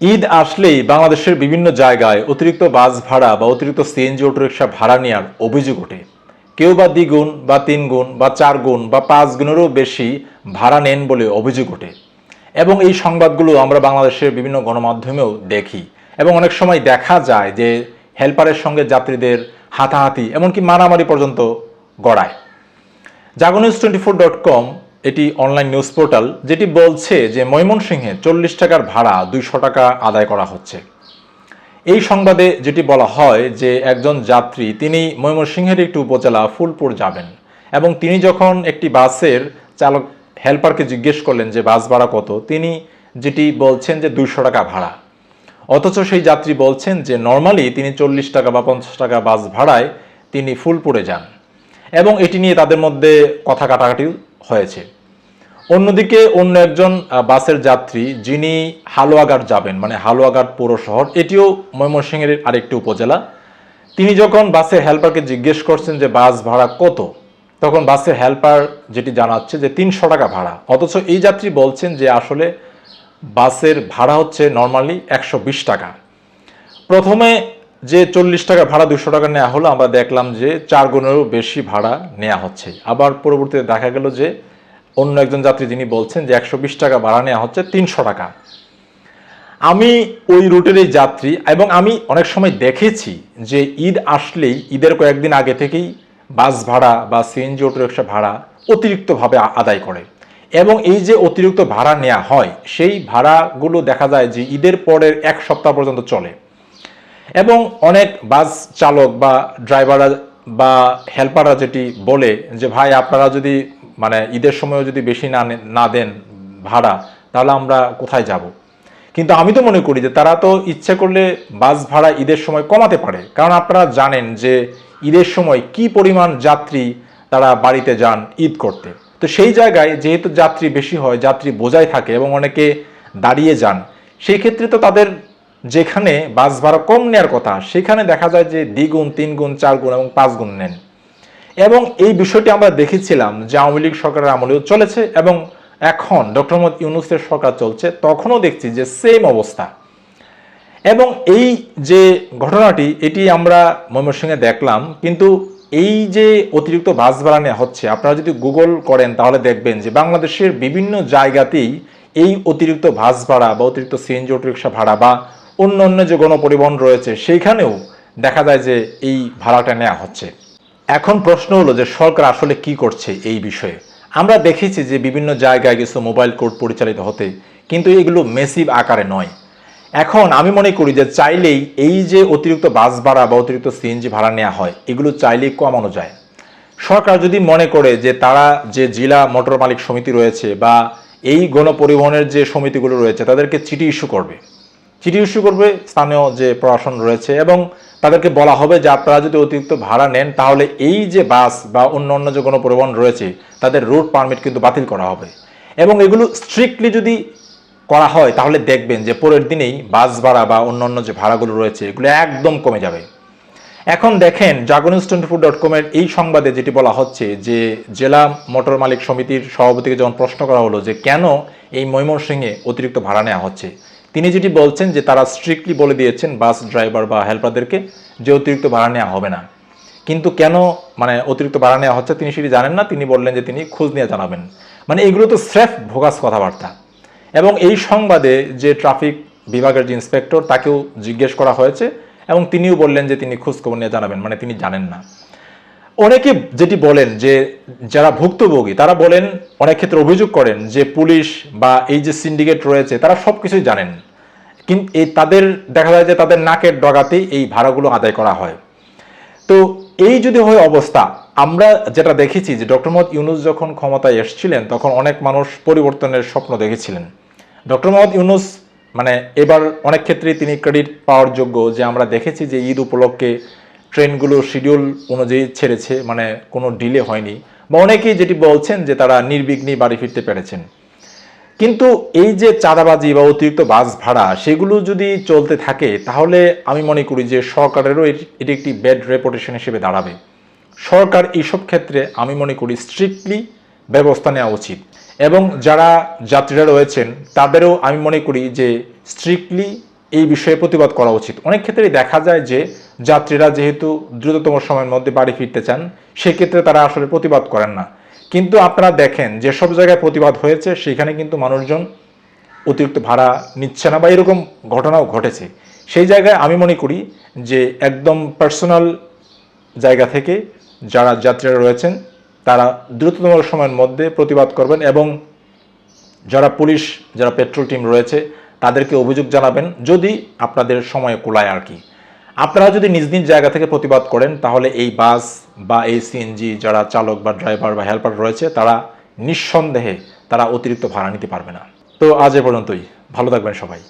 ঈদ আসলেই বাংলাদেশের বিভিন্ন জায়গায় অতিরিক্ত বাস ভাড়া বা অতিরিক্ত সিএনজি অটোরিকশা ভাড়া নেওয়ার অভিযোগ ওঠে। কেউ বা দ্বিগুণ বা তিন গুণ বা চার গুণ বা পাঁচ গুণেরও বেশি ভাড়া নেন বলে অভিযোগ ওঠে। এবং এই সংবাদগুলো আমরা বাংলাদেশের বিভিন্ন গণমাধ্যমেও দেখি। এবং অনেক সময় দেখা যায় যে হেল্পারের সঙ্গে যাত্রীদের হাতাহাতি এমনকি মারামারি পর্যন্ত গড়ায়। Jago news twenty four dot com এটি অনলাইন নিউজ পোর্টাল যেটি বলছে যে ময়মনসিংহে চল্লিশ টাকার ভাড়া দুইশো টাকা আদায় করা হচ্ছে। এই সংবাদে যেটি বলা হয় যে একজন যাত্রী, তিনি ময়মনসিংহের একটি উপজেলা ফুলপুর যাবেন এবং তিনি যখন একটি বাসের চালক হেল্পারকে জিজ্ঞেস করলেন যে বাস ভাড়া কত, তিনি যেটি বলছেন যে দুইশো টাকা ভাড়া। অথচ সেই যাত্রী বলছেন যে নর্মালি তিনি চল্লিশ টাকা বা পঞ্চাশ টাকা বাস ভাড়ায় তিনি ফুলপুরে যান। এবং এটি নিয়ে তাদের মধ্যে কথা কাটাকাটি হয়েছে। অন্যদিকে অন্য একজন বাসের যাত্রী, যিনি হালুয়াঘাট যাবেন মানে হালুয়াঘাট পৌর শহর, এটিও ময়মনসিংহের আরেকটি উপজেলা। তিনি যখন বাসের হেল্পারকে জিজ্ঞেস করছেন যে বাস ভাড়া কত, তখন বাসের হেল্পার যেটি জানাচ্ছে যে তিনশো টাকা ভাড়া। অথচ এই যাত্রী বলছেন যে আসলে বাসের ভাড়া হচ্ছে নর্মালি একশো বিশ টাকা। প্রথমে যে চল্লিশ টাকা ভাড়া দুশো টাকা নেওয়া হলো, আমরা দেখলাম যে চার গুণেরও বেশি ভাড়া নেওয়া হচ্ছে। আবার পরবর্তীতে দেখা গেল যে অন্য একজন যাত্রী যিনি বলছেন যে একশো বিশ টাকা ভাড়া নেওয়া হচ্ছে তিনশো টাকা। আমি ওই রুটেরই যাত্রী এবং আমি অনেক সময় দেখেছি যে ঈদ আসলেই ঈদের কয়েকদিন আগে থেকেই বাস ভাড়া বা সিএনজি অটোরিক্সা ভাড়া অতিরিক্তভাবে আদায় করে। এবং এই যে অতিরিক্ত ভাড়া নেওয়া হয়, সেই ভাড়াগুলো দেখা যায় যে ঈদের পরের এক সপ্তাহ পর্যন্ত চলে। এবং অনেক বাস চালক বা ড্রাইভাররা বা হেল্পাররা যেটি বলে যে, ভাই, আপনারা যদি মানে ঈদের সময়ও যদি বেশি না নে- না দেন ভাড়া, তাহলে আমরা কোথায় যাব? কিন্তু আমি তো মনে করি যে, তারা তো ইচ্ছে করলে বাস ভাড়া ঈদের সময় কমাতে পারে। কারণ আপনারা জানেন যে, ঈদের সময় কি পরিমাণ যাত্রী তারা বাড়িতে যান ঈদ করতে। তো সেই জায়গায় যেহেতু যাত্রী বেশি হয়, যাত্রী বোঝাই থাকে এবং অনেকে দাঁড়িয়ে যান সেই ক্ষেত্রে তো তাদের যেখানে বাস ভাড়া কম নেওয়ার কথা, সেখানে দেখা যায় যে দ্বিগুণ তিন গুণ চার গুণ এবং পাঁচ গুণ নেন। এবং এই বিষয়টি আমরা দেখেছিলাম যে আওয়ামী লীগ সরকারের আমলেও চলেছে এবং এখন ডক্টর মোহাম্মদ ইউনুসের সরকার চলছে, তখনও দেখছি যে সেম অবস্থা। এবং এই যে ঘটনাটি, এটি আমরা ময়মনসিংহে দেখলাম, কিন্তু এই যে অতিরিক্ত বাস ভাড়া নেওয়া হচ্ছে, আপনারা যদি গুগল করেন তাহলে দেখবেন যে বাংলাদেশের বিভিন্ন জায়গাতেই এই অতিরিক্ত বাস ভাড়া বা অতিরিক্ত সিএনজি অটোরিক্সা ভাড়া বা অন্য অন্য যে গণপরিবহন রয়েছে, সেইখানেও দেখা যায় যে এই ভাড়াটা নেওয়া হচ্ছে। এখন প্রশ্ন হলো যে সরকার আসলে কি করছে এই বিষয়ে। আমরা দেখেছি যে বিভিন্ন জায়গায় কিছু মোবাইল কোর্ট পরিচালিত হতে, কিন্তু এগুলো মেসিভ আকারে নয়। এখন আমি মনে করি যে চাইলেই এই যে অতিরিক্ত বাস ভাড়া বা অতিরিক্ত সিএনজি ভাড়া নেওয়া হয়, এগুলো চাইলেই কমানো যায়। সরকার যদি মনে করে যে তারা যে জেলা মোটর মালিক সমিতি রয়েছে বা এই গণপরিবহনের যে সমিতিগুলো রয়েছে, তাদেরকে চিঠি ইস্যু করবে। চিঠি ইস্যু করবে স্থানীয় যে প্রশাসন রয়েছে এবং তাদেরকে বলা হবে যে আপনারা যদি অতিরিক্ত ভাড়া নেন, তাহলে এই যে বাস বা অন্য অন্য যে কোনো পরিবহন রয়েছে, তাদের রুট পারমিট কিন্তু বাতিল করা হবে। এবং এগুলো স্ট্রিক্টলি যদি করা হয়, তাহলে দেখবেন যে পরের দিনেই বাস ভাড়া বা অন্য অন্য যে ভাড়াগুলো রয়েছে, এগুলো একদম কমে যাবে। এখন দেখেন জাগনিউজ টোয়েন্টি ফোর ডট কমের এই সংবাদে যেটি বলা হচ্ছে যে জেলা মোটর মালিক সমিতির সভাপতিকে যখন প্রশ্ন করা হলো যে কেন এই ময়মনসিংহে অতিরিক্ত ভাড়া নেওয়া হচ্ছে তিনি যেটি বলছেন যে তারা স্ট্রিক্টলি বলে দিয়েছেন বাস ড্রাইভার বা হেল্পারদেরকে যে অতিরিক্ত ভাড়া নেওয়া হবে না। কিন্তু কেন মানে অতিরিক্ত ভাড়া নেওয়া হচ্ছে তিনি সেটি জানেন না, তিনি বললেন যে তিনি খোঁজ নিয়ে জানাবেন। মানে এগুলো তো স্রেফ ভোগাস কথাবার্তা। এবং এই সংবাদে যে ট্রাফিক বিভাগের যে ইন্সপেক্টর তাকেও জিজ্ঞেস করা হয়েছে এবং তিনিও বললেন যে তিনি খোঁজখবর নিয়ে জানাবেন মানে তিনি জানেন না। অনেকে যেটি বলেন যে যারা ভুক্তভোগী, তারা বলেন, অনেক ক্ষেত্রে অভিযোগ করেন যে পুলিশ বা এই যে সিন্ডিকেট রয়েছে, তারা সব কিছুই জানেন। কিন্তু এই তাদের, দেখা যায় যে তাদের নাকের ডগাতেই এই ভাড়াগুলো আদায় করা হয়। তো এই যদি হয় অবস্থা, আমরা যেটা দেখেছি যে ডক্টর মোহাম্মদ ইউনুস যখন ক্ষমতায় এসেছিলেন, তখন অনেক মানুষ পরিবর্তনের স্বপ্ন দেখেছিলেন। ডক্টর মোহাম্মদ ইউনুস মানে এবার অনেক ক্ষেত্রেই তিনি ক্রেডিট পাওয়ার যোগ্য যে আমরা দেখেছি যে ঈদ উপলক্ষে ট্রেনগুলো শিডিউল অনুযায়ী ছেড়েছে মানে কোনো ডিলে হয়নি। বা অনেকেই যেটি বলছেন যে তারা নির্বিঘ্নে বাড়ি ফিরতে পেরেছেন। কিন্তু এই যে চাঁদাবাজি বা অতিরিক্ত বাস ভাড়া, সেগুলো যদি চলতে থাকে, তাহলে আমি মনে করি যে সরকারেরও এটি- একটি ব্যাড রেপুটেশন হিসেবে দাঁড়াবে। সরকার এইসব ক্ষেত্রে আমি মনে করি স্ট্রিক্টলি ব্যবস্থা নেওয়া উচিত। এবং যারা যাত্রীরা রয়েছেন, তাদেরও আমি মনে করি যে স্ট্রিক্টলি এই বিষয়ে প্রতিবাদ করা উচিত। অনেক ক্ষেত্রেই দেখা যায় যে যাত্রীরা যেহেতু দ্রুততম সময়ের মধ্যে বাড়ি ফিরতে চান, সেক্ষেত্রে তারা আসলে প্রতিবাদ করেন না। কিন্তু আপনারা দেখেন যেসব জায়গায় প্রতিবাদ হয়েছে, সেখানে কিন্তু মানুষজন অতিরিক্ত ভাড়া নিচ্ছে না বা এরকম ঘটনাও ঘটেছে। সেই জায়গায় আমি মনে করি যে একদম পার্সোনাল জায়গা থেকে যারা যাত্রীরা রয়েছেন, তারা দ্রুততম সময়ের মধ্যে প্রতিবাদ করবেন এবং যারা পুলিশ, যারা পেট্রোল টিম রয়েছে তাদেরকে অভিযোগ জানাবেন যদি আপনাদের সময় কোলায় আর কি। আপনারা যদি নিজ নিজ জায়গা থেকে প্রতিবাদ করেন, তাহলে এই বাস বা এই সিএনজি যারা চালক বা ড্রাইভার বা হেল্পার রয়েছে, তারা নিঃসন্দেহে তারা অতিরিক্ত ভাড়া নিতে পারবে না। তো আজ এ পর্যন্তই। ভালো থাকবেন সবাই।